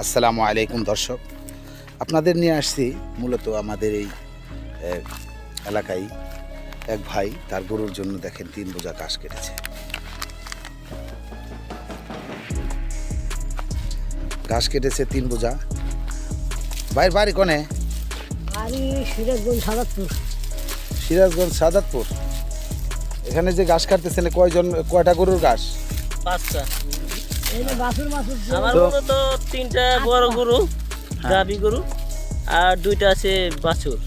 আসসালামু আলাইকুম দর্শক। আপনাদের নিয়ে আসছি মূলত আমাদের এই এলাকায় এক ভাই তার গরুর জন্য দেখেন তিন বোঝা ঘাস কেটেছে। ঘাস কেটেছে তিন বোঝা। ভাইয়ের বাড়ি কোনে? বাড়ি সিরাজগঞ্জ সাদাতপুর। সিরাজগঞ্জ সাদাতপুর। এখানে যে ঘাস কাটতেছেন কয়জন কয়টা গরুর ঘাস? পাঁচটা। আমার গরু। তো তিনটা বড় গরু গাবি গরু আর দুইটা আছে বাছুর।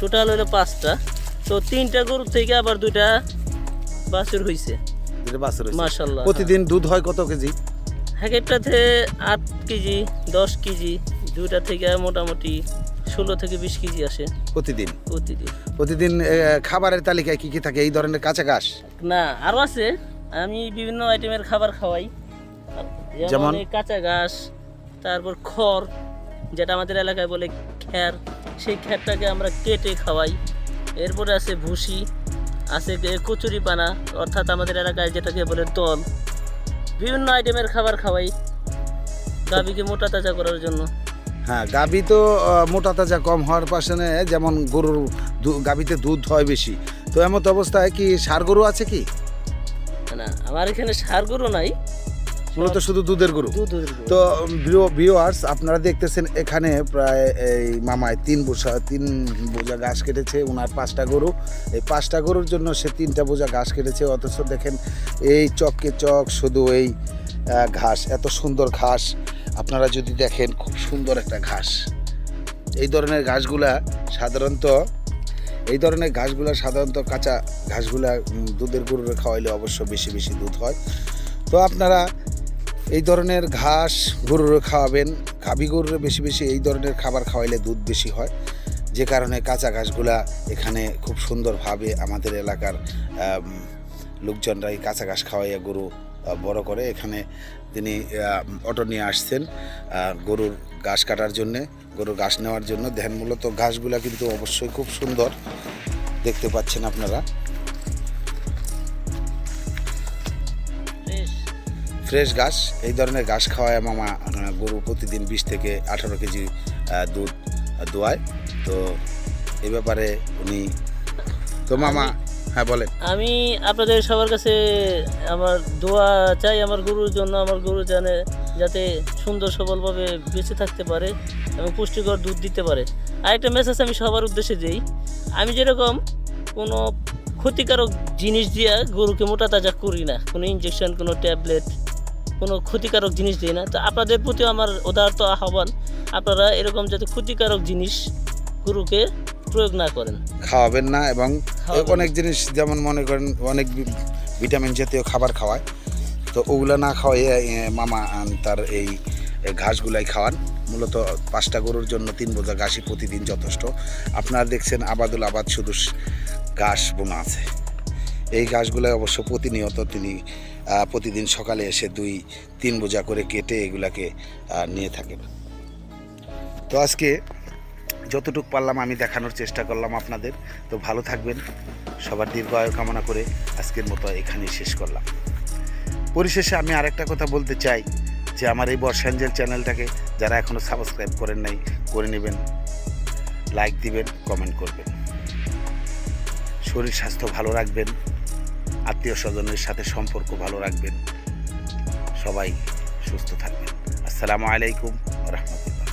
টোটাল হলো পাঁচটা। তো তিনটা গরু থেকে আবার দুইটা বাছুর হইছে। বাছুর হয়েছে। মাশাল্লাহ প্রতিদিন দুধ হয় কত কেজি? হ্যাকেটটাতে আট কেজি দশ কেজি দুইটা থেকে মোটামুটি ষোলো থেকে বিশ কেজি আসে। প্রতিদিন? প্রতিদিন। প্রতিদিন খাবারের তালিকায় কি কি থাকে? এই ধরনের কাঁচা ঘাস? না আরও আছে। আমি বিভিন্ন আইটেমের খাবার খাওয়াই। যেমন? কাঁচা ঘাস তারপর খড় যেটা আমাদের এলাকায় বলে খ্যার। সেই খ্যারটাকে আমরা কেটে খাওয়াই। এরপরে আছে ভুসি আছে কচুরি পানা অর্থাৎ আমাদের এলাকায় যেটাকে বলে দল। বিভিন্ন আইটেমের খাবার খাওয়াই গাভীকে মোটা তাজা করার জন্য। হ্যাঁ গাভী তো মোটা তাজা কম হওয়ার পাশে যেমন গরুর গাভীতে দুধ হয় বেশি। তো এমত অবস্থায় কি সার গরু আছে কি? না আমার এখানে সার গরু নাই। মূলত শুধু দুধের গরু। তো ভিউয়ার্স আপনারা দেখতেছেন এখানে প্রায় এই মামায় তিন বোঝা তিন বোঝা ঘাস কেটেছে ওনার পাঁচটা গরু। এই পাঁচটা গরুর জন্য সে তিনটা বোঝা ঘাস কেটেছে অথচ দেখেন এই চককে চক শুধু এই ঘাস এত সুন্দর ঘাস। আপনারা যদি দেখেন খুব সুন্দর একটা ঘাস। এই ধরনের ঘাসগুলা সাধারণত এই ধরনের ঘাসগুলা সাধারণত কাঁচা ঘাসগুলা দুধের গরুরে খাওয়াইলে অবশ্য বেশি বেশি দুধ হয়। তো আপনারা এই ধরনের ঘাস গরুরে খাওয়াবেন গাভী গরুরে বেশি বেশি এই ধরনের খাবার খাওয়াইলে দুধ বেশি হয়। যে কারণে কাঁচা ঘাসগুলা এখানে খুব সুন্দরভাবে আমাদের এলাকার লোকজনরা এই কাঁচা ঘাস খাওয়াইয়া গরু বড় করে। এখানে তিনি অটো নিয়ে আসছেন গরুর ঘাস কাটার জন্যে, গরুর ঘাস নেওয়ার জন্য। ধ্যান মূলত ঘাসগুলা কিন্তু অবশ্যই খুব সুন্দর। দেখতে পাচ্ছেন আপনারা। ফ্রেশ ঘাস এই ধরনের ঘাস খাওয়ায় মামা গরু প্রতিদিন বিশ থেকে আঠারো কেজি দুধ দোয়ায়। তো এই ব্যাপারে উনি তো মামা হ্যাঁ বলেন। আমি আপনাদের সবার কাছে আমার দোয়া চাই আমার গরুর জন্য আমার গরু জানে যাতে সুন্দর সবলভাবে বেঁচে থাকতে পারে এবং পুষ্টিকর দুধ দিতে পারে। আরেকটা মেসেজ আমি সবার উদ্দেশ্যে দিই আমি যেরকম কোনো ক্ষতিকারক জিনিস দিয়ে গরুকে মোটা তাজা করি না কোনো ইঞ্জেকশন কোনো ট্যাবলেট কোনো ক্ষতিকারক জিনিস দিই না। তো আপনাদের প্রতিও আমার উদারত আহ্বান আপনারা এরকম যাতে ক্ষতিকারক জিনিস গরুকে প্রয়োগ না করেন। খাওয়াবেন না এবং অনেক জিনিস যেমন মনে করেন অনেক ভিটামিন জাতীয় খাবার খাওয়ায়। তো ওগুলো না খাওয়াইয়ে মামা তার এই এই ঘাসগুলাই খাওয়ান। মূলত পাঁচটা গরুর জন্য তিন বোঝা ঘাসই প্রতিদিন যথেষ্ট। আপনারা দেখছেন আবাদুল আবাদ শুধু ঘাস বোনা আছে। এই ঘাসগুলাই অবশ্য প্রতিনিয়ত তিনি প্রতিদিন সকালে এসে দুই, তিন বোঝা করে কেটে এগুলাকে নিয়ে থাকেন। তো আজকে যতটুকু পারলাম আমি দেখানোর চেষ্টা করলাম আপনাদের। তো ভালো থাকবেন। সবার দীর্ঘায়ু কামনা করে আজকের মতো এখানেই শেষ করলাম। পরিশেষে আমি আরেকটা কথা বলতে চাই, যে আমার এই বর্ষাঞ্জেল চ্যানেলটাকে যারা এখনও সাবস্ক্রাইব করেন নাই, করে নেবেন। লাইক দিবেন, কমেন্ট করবেন। শরীর স্বাস্থ্য ভালো রাখবেন। আত্মীয় স্বজনের সাথে সম্পর্ক ভালো রাখবেন। সবাই সুস্থ থাকবেন। আসসালামু আলাইকুম রহমতুল্লাহ।